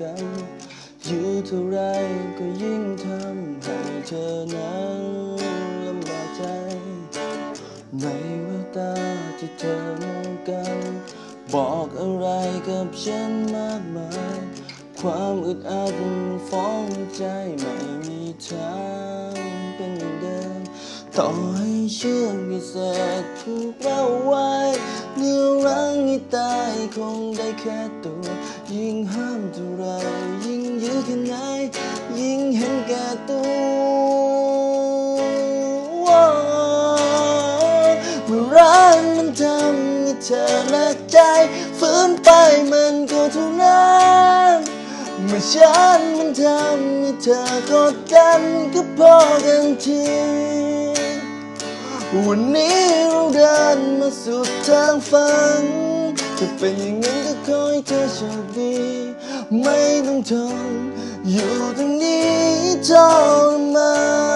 กัน อยู่เท่าไรก็ยิ่งทำให้เธอนั้นลำบากใจในแววตาที่เธอมองกัน บอกอะไรกับฉันมากมาย ความอึดอัดฟ้องใจไม่มีทางเป็นอย่างเดิมต่อให้เชื่อวิเศษผูกเราไว้เนื้อรังให้ตายคงได้แค่ตัว ยิ่งห้ามเท่าไร รักมันทำให้เธอหนักใจฝืนไปมันก็เท่านั้นเมื่อฉันมันทำให้เธอกดดันก็พอกันทีวันนี้เราเดินมาสุดทางฝันจะเป็นอย่างนั้นก็ขอให้เธอโชคดีไม่ต้องทนอยู่ตรงนี้ทรมาน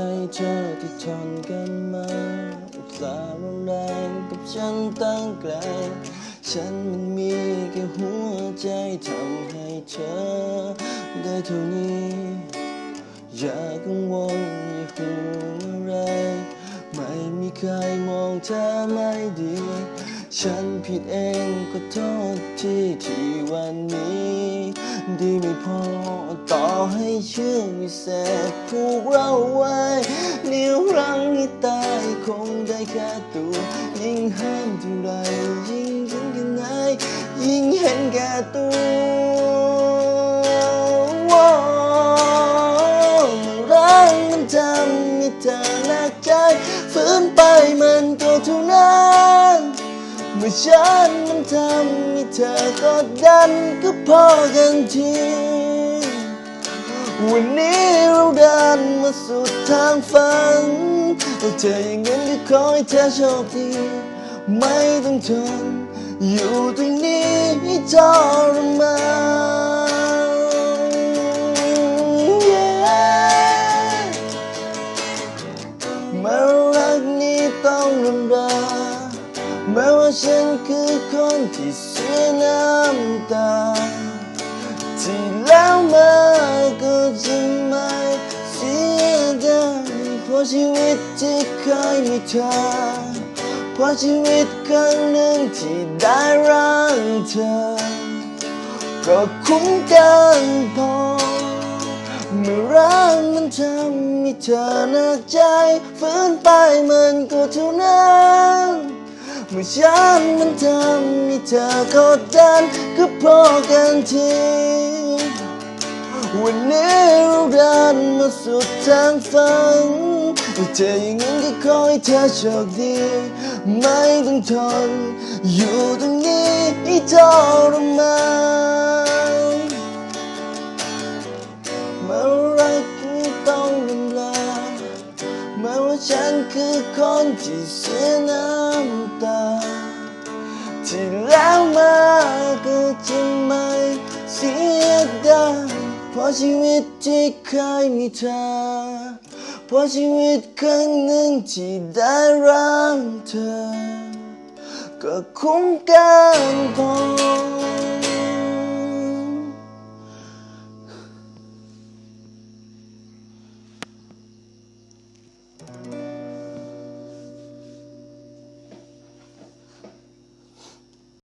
ใจเธอที่ทนกันมาอุตส่าห์รุนแรงกับฉันตั้งไกล ฉันมันมีแค่หัวใจทำให้เธอได้เท่านี้ อย่ากังวลอย่าห่วงอะไร ไม่มีใครมองเธอไม่ดี ฉันผิดเองก็โทษที่ที่วันนี้ ดีไม่พอ ต่อให้เชื่อวิเศษผูกเราไว้เหนี่ยวรังให้ตายคงได้แค่ตัวยิ่งห้ามเท่าไรยิ่งยิ่งกันไหนยิ่งเห็นแก่ตัวรักมันทำให้เธอหนักใจฝืนไปมันก็เท่านั้นเมื่อฉันมันทำให้เธอกดดันก็พอกันที วันนี้เราเดินมาสุดทางฝันแต่เธออย่างนั้นก็ขอให้เธอโชคดี ไม่ต้องทนอยู่ตรงนี้ทรมาน Yeah เมื่อรักนี้ต้องลำบากแม้ว่าฉันคือคนที่เสียน้ำตา ที่แล้วมา ราะชีวิตที่เคยมีเธอ เพราะชีวิตครั้งหนึ่งที่ได้รักเธอก็คุ้มกันพอเมื่อรักมันทำให้เธอหนักใจฝืนไปมันก็เท่านั้นเมื่อฉันมันทำให้เธอกดดันก็พอกันทีวันนี้เราเดินมาสุดทางฝัน เธออย่างนั้นก็ขอให้เธอโชคดี ไม่ต้องทน อยู่ตรงนี้ให้ทรมานเมื่อรักนี้ต้องลำลาแม้ว่าฉันคือคนที่เสียน้ำตา ที่แล้วมาก็จะไม่เสียดายเพราะชีวิตที่เคยมีเธอ เพราะชีวิตครั้งหนึ่งที่ได้รักเธอ ก็คุ้มกันพอ